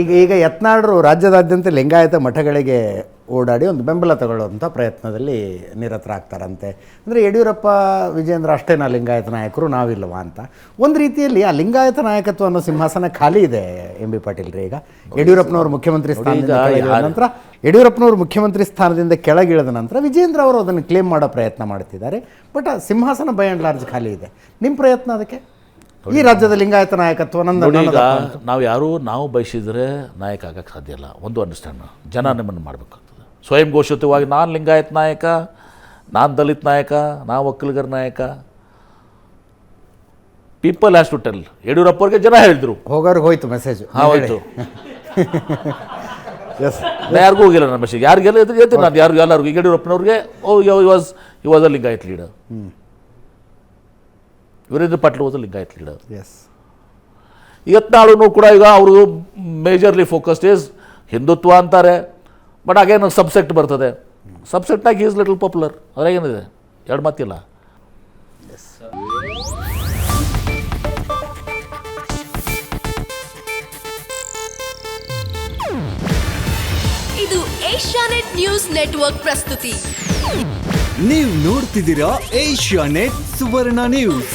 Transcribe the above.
ಈಗ ಈಗ ಯತ್ನಾಳರು ರಾಜ್ಯದಾದ್ಯಂತ ಲಿಂಗಾಯತ ಮಠಗಳಿಗೆ ಓಡಾಡಿ ಒಂದು ಬೆಂಬಲ ತಗೊಳ್ಳುವಂಥ ಪ್ರಯತ್ನದಲ್ಲಿ ನಿರತರಾಗ್ತಾರಂತೆ. ಅಂದರೆ ಯಡಿಯೂರಪ್ಪ ವಿಜೇಂದ್ರ ಅಷ್ಟೇನಾ ಲಿಂಗಾಯತ ನಾಯಕರು ನಾವಿಲ್ವಾ ಅಂತ. ಒಂದು ರೀತಿಯಲ್ಲಿ ಆ ಲಿಂಗಾಯತ ನಾಯಕತ್ವ ಅನ್ನೋ ಸಿಂಹಾಸನ ಖಾಲಿ ಇದೆ ಎಂ ಬಿ ಪಾಟೀಲ್ ರೀ ಈಗ. ಯಡಿಯೂರಪ್ಪನವರು ಮುಖ್ಯಮಂತ್ರಿ ಸ್ಥಾನದಿಂದ ನಂತರ ಯಡಿಯೂರಪ್ಪನವರು ಮುಖ್ಯಮಂತ್ರಿ ಸ್ಥಾನದಿಂದ ಕೆಳಗಿಳಿದ ನಂತರ ವಿಜೇಂದ್ರ ಅವರು ಅದನ್ನು ಕ್ಲೇಮ್ ಮಾಡೋ ಪ್ರಯತ್ನ ಮಾಡ್ತಿದ್ದಾರೆ. ಬಟ್ ಆ ಸಿಂಹಾಸನ ಬೈ ಆ್ಯಂಡ್ ಲಾರ್ಜ್ ಖಾಲಿ ಇದೆ. ನಿಮ್ಮ ಪ್ರಯತ್ನ ಅದಕ್ಕೆ? ಈ ರಾಜ್ಯದ ಲಿಂಗಾಯತ ನಾಯಕತ್ವ ನನ್ನ ಈಗ ನಾವು ಯಾರು ನಾವು ಬಯಸಿದ್ರೆ ನಾಯಕ ಆಗಕ್ಕೆ ಸಾಧ್ಯ ಇಲ್ಲ ಒಂದು ಅಂಡರ್ಸ್ಟ್ಯಾಂಡ್ ಜನ ನಿಮ್ಮನ್ನು ಮಾಡಬೇಕಾಗ್ತದೆ ಸ್ವಯಂ ಘೋಷಿತವಾಗಿ ನಾನು ಲಿಂಗಾಯತ್ ನಾಯಕ ನಾನು ದಲಿತ ನಾಯಕ ನಾ ಒಕ್ಕಲಿಗರ ನಾಯಕ ಪೀಪಲ್ ಹ್ಯಾಸ್ ಟು ಟೆಲ್ ಯಡಿಯೂರಪ್ಪವ್ರಿಗೆ ಜನ ಹೇಳಿದ್ರು ಹೋಗೋರ್ಗೆ ಹೋಯ್ತು ಮೆಸೇಜ್ ಹಾಂ ಹೋಯ್ತು ಎಸ್ ನಾ ಯಾರಿಗೂ ಹೋಗಿಲ್ಲ ನನ್ನ ಮೆಸೇಜ್ ಯಾರಿಗೆಲ್ಲ ಎದುರು ಹೇಳ್ತೀನಿ ನಾನು ಯಾರಿಗೂ ಎಲ್ಲರಿಗೂ ಯಡಿಯೂರಪ್ಪನವ್ರಿಗೆ ಓ you was you was a Lingayat leader Veerendra Patil was a Lingayat leader yes Yatnal ಕೂಡ ಈಗ ಅವರು ಮೇಜರ್ಲಿ ಫೋಕಸ್ಡ್ ಈಸ್ ಹಿಂದುತ್ವ ಅಂತಾರೆ. ಬಟ್ ಹಾಗೇನು ಸಬ್ಸೆಕ್ಟ್ ಬರ್ತದೆ. ಸಬ್ಸೆಕ್ಟ್ನಾಗ ಈಸ್ ಲಿಟಲ್ ಪಾಪ್ಯುಲರ್ ಅದ್ರಾಗೇನಿದೆ ಎರಡು ಮಾತಿಲ್ಲ. ಇದು ಏಷ್ಯಾನೆಟ್ ನ್ಯೂಸ್ ನೆಟ್ವರ್ಕ್ ಪ್ರಸ್ತುತಿ. ನೀವು ನೋಡ್ತಿದ್ದೀರಾ ಏಷ್ಯಾ ನೆಟ್ ಸುವರ್ಣ ನ್ಯೂಸ್.